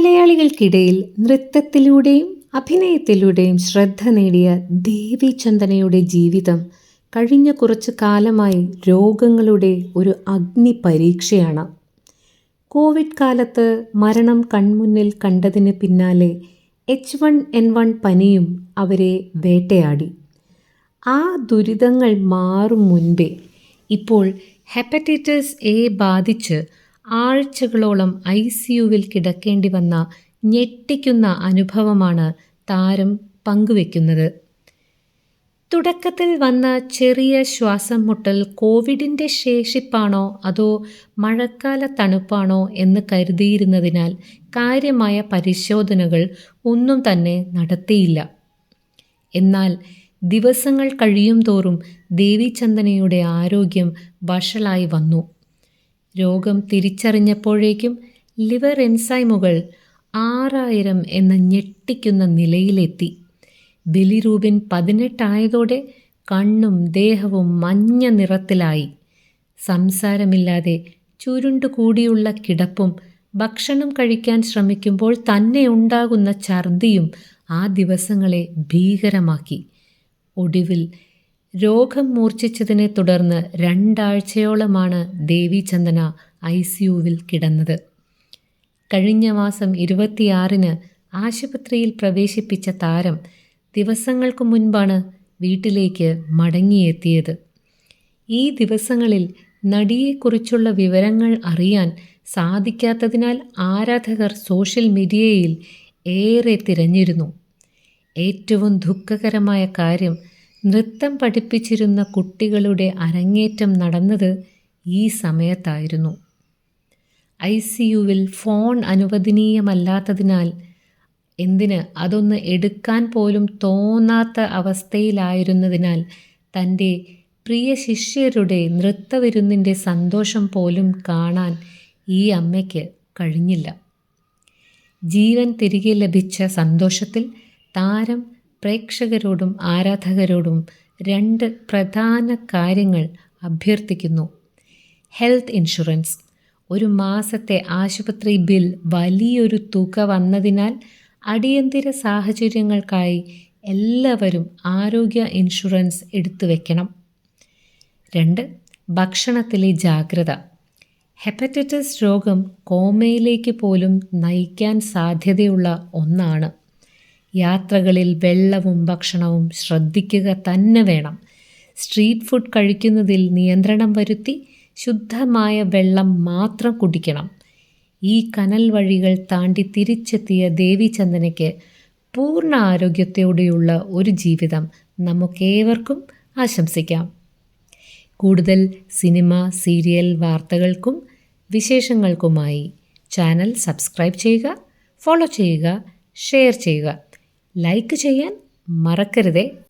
മലയാളികൾക്കിടയിൽ നൃത്തത്തിലൂടെയും അഭിനയത്തിലൂടെയും ശ്രദ്ധ നേടിയ ദേവി ചന്ദനയുടെ ജീവിതം കഴിഞ്ഞ കുറച്ചു കാലമായി രോഗങ്ങളുടെ ഒരു അഗ്നി പരീക്ഷയാണ്. കോവിഡ് കാലത്ത് മരണം കൺമുന്നിൽ കണ്ടതിന് പിന്നാലെ എച്ച് വൺ എൻ വൺ പനിയും അവരെ വേട്ടയാടി. ആ ദുരിതങ്ങൾ മാറും മുൻപേ ഇപ്പോൾ ഹെപ്പറ്റൈറ്റിസ് എ ബാധിച്ച് ആഴ്ചകളോളം ഐ സി യുവിൽ കിടക്കേണ്ടി വന്ന ഞെട്ടിക്കുന്ന അനുഭവമാണ് താരം പങ്കുവെക്കുന്നത്. തുടക്കത്തിൽ വന്ന ചെറിയ ശ്വാസം മുട്ടൽ കോവിഡിന്റെ ശേഷിപ്പാണോ അതോ മഴക്കാല തണുപ്പാണോ എന്ന് കരുതിയിരുന്നതിനാൽ കാര്യമായ പരിശോധനകൾ ഒന്നും തന്നെ നടത്തിയില്ല. എന്നാൽ ദിവസങ്ങൾ കഴിയും തോറും ദേവിചന്ദനയുടെ ആരോഗ്യം വഷളായി വന്നു. രോഗം തിരിച്ചറിഞ്ഞപ്പോഴേക്കും ലിവർ എൻസൈമുകൾ ആറായിരം എന്ന ഞെട്ടിക്കുന്ന നിലയിലെത്തി. ബലിരൂപിൻ പതിനെട്ടായതോടെ കണ്ണും ദേഹവും മഞ്ഞ നിറത്തിലായി. സംസാരമില്ലാതെ ചുരുണ്ടുകൂടിയുള്ള കിടപ്പും ഭക്ഷണം കഴിക്കാൻ ശ്രമിക്കുമ്പോൾ തന്നെ ഉണ്ടാകുന്ന ഛർദിയും ആ ദിവസങ്ങളെ ഭീകരമാക്കി. ഒടുവിൽ രോഗം മൂർച്ഛിച്ചതിനെ തുടർന്ന് രണ്ടാഴ്ചയോളമാണ് ദേവിചന്ദന ഐ സിയുവിൽ കിടന്നത്. കഴിഞ്ഞ മാസം ഇരുപത്തിയാറിന് ആശുപത്രിയിൽ പ്രവേശിപ്പിച്ച താരം ദിവസങ്ങൾക്ക് മുൻപാണ് വീട്ടിലേക്ക് മടങ്ങിയെത്തിയത്. ഈ ദിവസങ്ങളിൽ നടിയെക്കുറിച്ചുള്ള വിവരങ്ങൾ അറിയാൻ സാധിക്കാത്തതിനാൽ ആരാധകർ സോഷ്യൽ മീഡിയയിൽ ഏറെ തിരഞ്ഞിരുന്നു. ഏറ്റവും ദുഃഖകരമായ കാര്യം നൃത്തം പഠിപ്പിച്ചിരുന്ന കുട്ടികളുടെ അരങ്ങേറ്റം നടന്നത് ഈ സമയത്തായിരുന്നു. ഐ സി യുവിൽ ഫോൺ അനുവദനീയമല്ലാത്തതിനാൽ എന്തിന് അതൊന്ന് എടുക്കാൻ പോലും തോന്നാത്ത അവസ്ഥയിലായിരുന്നതിനാൽ തന്റെ പ്രിയ ശിഷ്യരുടെ നൃത്തവിരുന്നിന്റെ സന്തോഷം പോലും കാണാൻ ഈ അമ്മയ്ക്ക് കഴിഞ്ഞില്ല. ജീവൻ തിരികെ ലഭിച്ച സന്തോഷത്തിൽ താരം പ്രേക്ഷകരോടും ആരാധകരോടും രണ്ട് പ്രധാന കാര്യങ്ങൾ അഭ്യർത്ഥിക്കുന്നു. Health insurance. ഒരു മാസത്തെ ആശുപത്രി ബിൽ വലിയൊരു തുക വന്നതിനാൽ അടിയന്തര സാഹചര്യങ്ങൾക്കായി എല്ലാവരും ആരോഗ്യ ഇൻഷുറൻസ് എടുത്തു വയ്ക്കണം രണ്ട് ഭക്ഷണത്തിലെ ജാഗ്രത. ഹെപ്പറ്റൈറ്റിസ് രോഗം കോമയിലേക്ക് പോലും നയിക്കാൻ സാധ്യതയുള്ള ഒന്നാണ്. യാത്രകളിൽ വെള്ളവും ഭക്ഷണവും ശ്രദ്ധിക്കുക തന്നെ വേണം. സ്ട്രീറ്റ് ഫുഡ് കഴിക്കുന്നതിൽ നിയന്ത്രണം വരുത്തി ശുദ്ധമായ വെള്ളം മാത്രം കുടിക്കണം. ഈ കനൽ വഴികൾ താണ്ടി തിരിച്ചെത്തിയ ദേവിചന്ദനയ്ക്ക് പൂർണ ആരോഗ്യത്തോടെയുള്ള ഒരു ജീവിതം നമുക്കേവർക്കും ആശംസിക്കാം. കൂടുതൽ സിനിമ സീരിയൽ വാർത്തകൾക്കും വിശേഷങ്ങൾക്കുമായി ചാനൽ സബ്സ്ക്രൈബ് ചെയ്യുക ഫോളോ ചെയ്യുക ഷെയർ ചെയ്യുക. ലൈക്ക് ചെയ്യാൻ മറക്കരുതേ